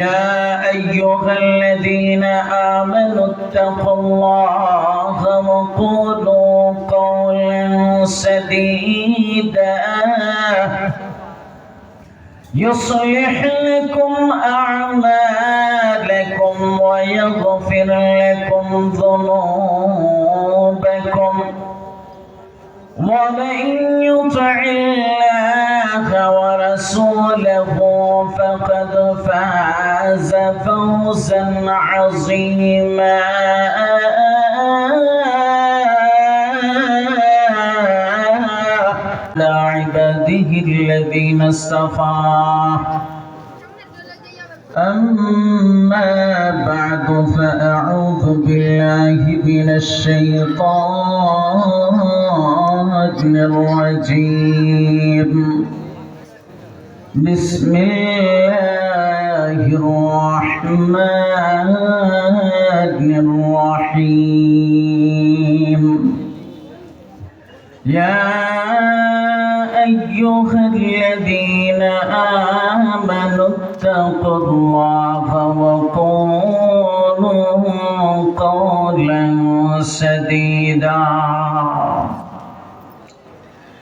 يا أيها الذين آمنوا اتقوا الله وقولوا قولا سديدا. يصلح لكم أعمالكم ويغفر لكم ذنوبكم. ومن يطع الله ورسوله فقد فاز فوزا عظيما. على عباده الذين اصطفى. أما بعد فأعوذ بالله من الشيطان الرجيم. بسم الله الرحمن الرحيم. يا أيها الذين آمنوا اتقوا الله وقولوا قولا سديدا.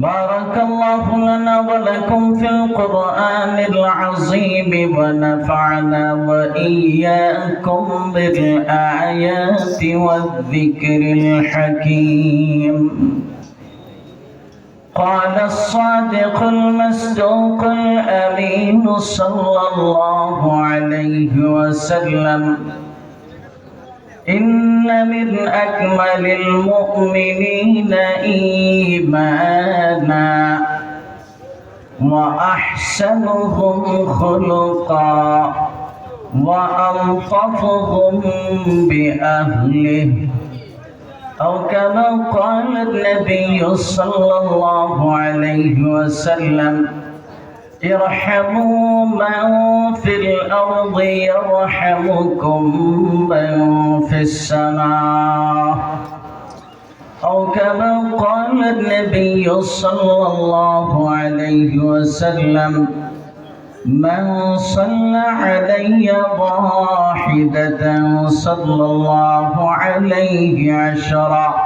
بارك الله لنا ولكم في القرآن العظيم ونفعنا وإياكم بالآيات والذكر الحكيم. قال الصادق المصدوق الأمين صلى الله عليه وسلم إن من أكمل المؤمنين إيمانا وأحسنهم خلقا وألطفهم بأهله أو كما قال النبي صلى الله عليه وسلم ارحموا من في الأرض يرحمكم من في السماء. أو كما قال النبي صلى الله عليه وسلم من صلى علي واحدة صلى الله عليه عشرا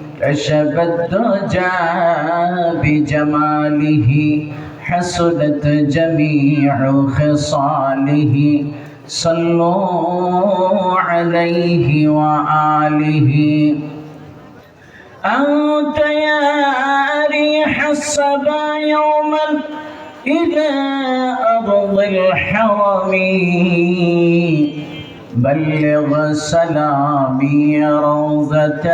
كشف الدجى بجماله حسنت جميع خصاله. صلوا عليه وآله. أنت يا ريح الصبا يوما إلى أرض الحرم. بلغ سلامي روضة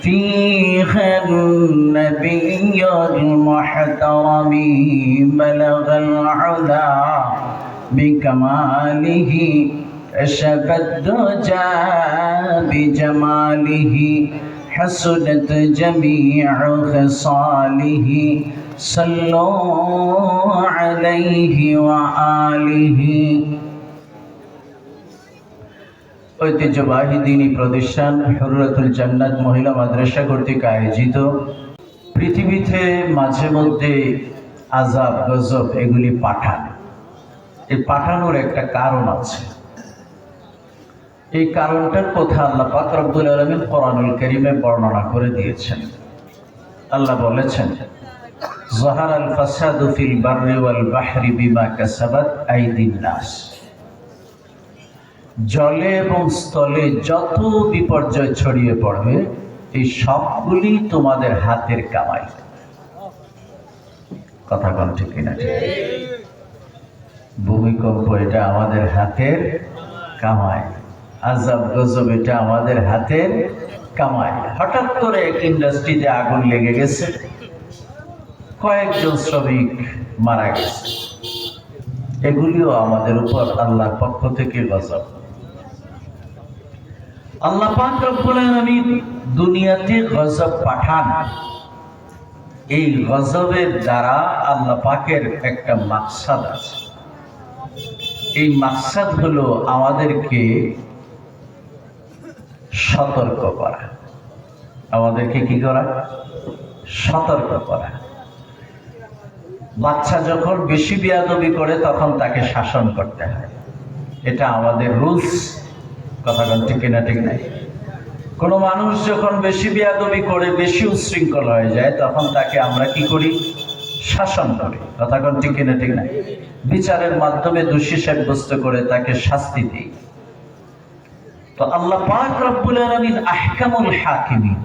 فيها النبي المحترم بلغ العلا بكماله كشف الدجى بجماله حسنت جميع خصاله صلوا عليه وآله. ঐতিহ্যবাহী দিনী প্রতিষ্ঠান হরুরাতুল জান্নাত মহিলা মাদ্রাসা কর্তৃক আয়োজিত। পৃথিবীতে মাঝে মধ্যে আজাব গজব এগুলি পাঠান। এই পাঠানোর একটা কারণ আছে। এই কারণটার কথা আল্লাহ পাক রব্বুল আলমিন কোরআনুল করিমে বর্ণনা করে দিয়েছেন। আল্লাহ বলেছেন জহার আল ফাসাদু ফিল বাররি ওয়াল বাহরি বিমা কাসাবাত আইদিন নাস। জলে এবং স্থলে যত বিপর্যয় ছড়িয়ে পড়বে, এই সবগুলি তোমাদের হাতের কামাই। কথা কোন ঠিক কিনা ঠিক? ভূমিকম্প এটা আমাদের হাতের কামাই। আজাব গজব এটা আমাদের হাতের কামাই। হঠাৎ করে এক ইন্ডাস্ট্রিতে আগুন লেগে গেছে। কয়েকজন শ্রমিক মারা গেছে। এগুলিও আমাদের উপর আল্লাহর পক্ষ থেকে গজব। আল্লাহ পাক রব্বুল আলামিন দুনিয়াতে গজব পাঠান। এই গজবের দ্বারা আল্লাহ পাকের একটা মাকসাদ আছে। এই মাকসাদ হলো আমাদেরকে সতর্ক করা। আমাদেরকে কি করা? সতর্ক করা। বাচ্চা যখন বেশি বিয়াদবি করে, তখন তাকে শাসন করতে হয়। এটা আমাদের রুলস। কথা ঠিক কিনা ঠিক নাই। কোনো মানুষ যখন বেশি বিয়াদবি করে, বেশি উশৃঙ্খল হয়ে যায়, তখন তাকে আমরা কি করি? শাসন করি। কথা ঠিক কিনা ঠিক নাই। বিচারের মাধ্যমে দোষী সাব্যস্ত করে তাকে শাস্তি দিই। তো আল্লাহ পাক রব্বুল আলামিন আহকামুল হাকিমিন।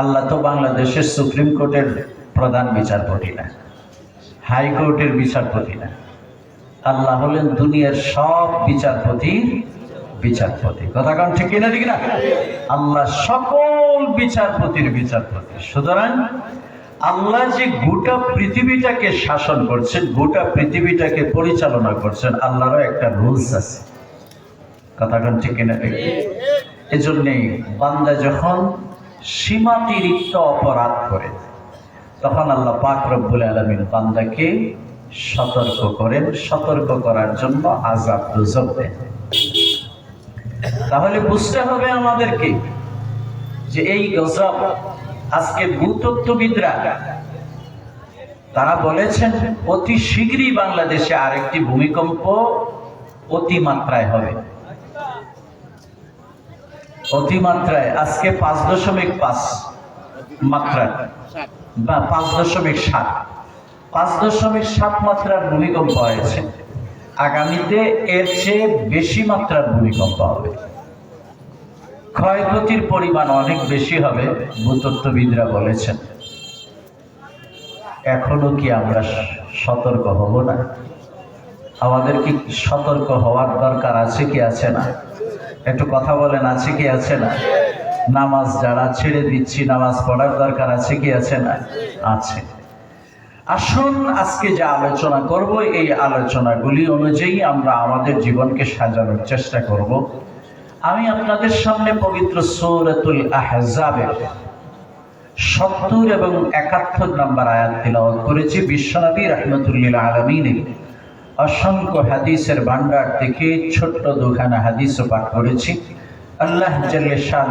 আল্লাহ তো বাংলাদেশের সুপ্রিম কোর্টের প্রধান বিচারপতি না, হাইকোর্টের বিচারপতি না। আল্লাহ হলেন দুনিয়ার সব বিচারপতির বিচারপতি। কথা কারণ ঠিক কিনা, ঠিক না? আল্লাহ সকল বিচারপতির বিচারপতি। সুতরাং আল্লাহ যে গোটা পৃথিবীটাকে শাসন করছেন, গোটা পৃথিবীটাকে পরিচালনা করছেন, আল্লাহরও একটা রুলস আছে। কথা কারণ ঠিক কিনা, ঠিক এজন্যে বান্দা যখন সীমাতিরিক্ত অপরাধ করে, তখন আল্লাহ পাক রব্বুল আলমিন বান্দাকে সতর্ক করেন। সতর্ক করার জন্য আজাব রুজব দেন। তাহলে বুঝতে হবে আমাদেরকে যে এই গজব আজকে ভূতত্ত্ববিদরা, তারা বলেছেন অতি শীঘ্রই বাংলাদেশে আরেকটি ভূমিকম্প অতিমাত্রায় হবে। অতিমাত্রায়, আজকে পাঁচ দশমিক পাঁচ মাত্রা বা পাঁচ দশমিক সাত। পাঁচ দশমিক সাত মাত্রার ভূমিকম্প হয়েছে। আগামীতে এর চেয়ে বেশি মাত্রার ভূমিকম্প হবে। ক্ষয়ক্ষতির পরিমাণ অনেক বেশি হবে, ভূতত্ত্ববিদরা বলেছেন। এখনও কি আমরা সতর্ক হব না? আমাদের কি সতর্ক হওয়ার দরকার আছে কি আছে না? একটু কথা বলেন, আছে কি আছে না? নামাজ যারা ছেড়ে দিচ্ছি, নামাজ পড়ার দরকার আছে কি আছে না? আছে। আসুন, আজকে যে আলোচনা করব, এই আলোচনাগুলি অনুযায়ী আমরা আমাদের জীবনকে সাজানোর চেষ্টা করব। আমি আপনাদের সামনে পবিত্র সৌরতুল আহজাবের সত্তর এবং একাত্তর নম্বর আয়াত তিলাওয়াত করেছি। বিশ্বনবী রহমতুল্লিল আলমিনের অসংখ্য হাদিসের ভান্ডার থেকে ছোট্ট দুখানা হাদিসও পাঠ করেছি। আল্লাহ জাল্লে শাহ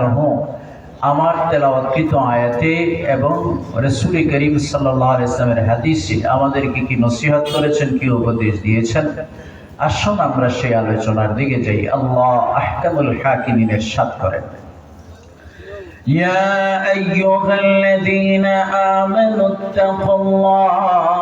আমার তেলাওয়াতকৃত আয়াতে এবং রসুল করিম সাল্লাহ ইসলামের হাদিসে আমাদেরকে কি নসিহত করেছেন কি উপদেশ দিয়েছেন আসুন আমরা সেই আলোচনার দিকে যাই আল্লাহ আহকামুল হাকিমিনের সাত করেন يا أيها الذين آمنوا اتقوا الله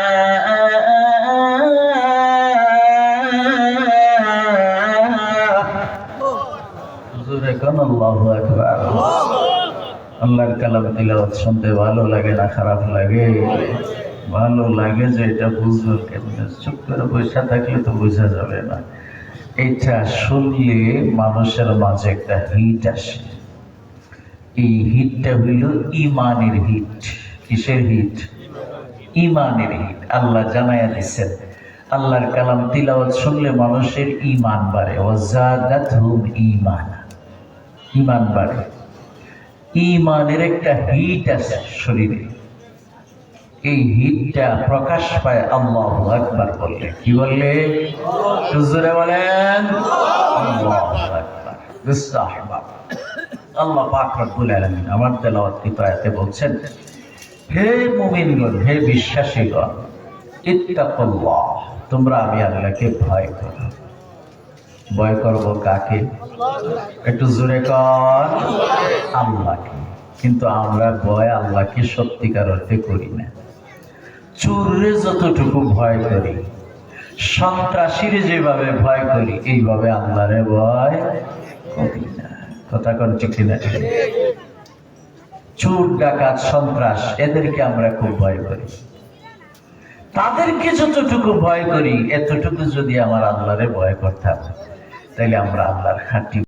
আল্লাহর কালাম তিলাওয়াত শুনতে ভালো লাগে না খারাপ লাগে? ভালো লাগে যে এটা বুঝব কেমনে? চুপ করে বসে থাকলে তো বোঝা যাবে না। এটা শুনলে মানুষের মাঝে একটা হিট আসে। এই হিটটা হইল ইমানের হিট কিসের হিট ইমানের হিট আল্লাহ জানাইয়া দিচ্ছেন আল্লাহর কালাম তিলাওয়াত শুনলে মানুষের ইমান বাড়ে। ওয়াজাদাতহুম ঈমানা। ইমান বাড়ে। ইমানের একটা হিট আছে শরীরে। এই হিটটা প্রকাশ পায় আল্লাহ আকবার বললে। কি বললে? একটু জোরে বলেন, আল্লাহ পাক রব্বুল আলামিন আমার তেলাওয়াতকৃত আয়াতে বলছেন? হে মুমিনগণ, হে বিশ্বাসীগণ, ইত্তাকুল্লাহ, তোমরা আমি আল্লাহকে ভয় করো। ভয় করব কাকে? একটু জোরে কর, আল্লাহকে। কিন্তু আমরা ভয় আল্লাহকে সত্যিকার অর্থে করি না। চুররে যতটুকু ভয় করি, সন্ত্রাসীর যেভাবে ভয় করি, এইভাবে আল্লাহরে ভয় করি না। কথা কোন ঠিক না চোর, ডাকাত, সন্ত্রাস, এদেরকে আমরা খুব ভয় করি। তাদেরকে যতটুকু ভয় করি, এতটুকু যদি আমার আল্লাহরে ভয় করতাম। তাহলে আমরা আল্লাহর খাঁটি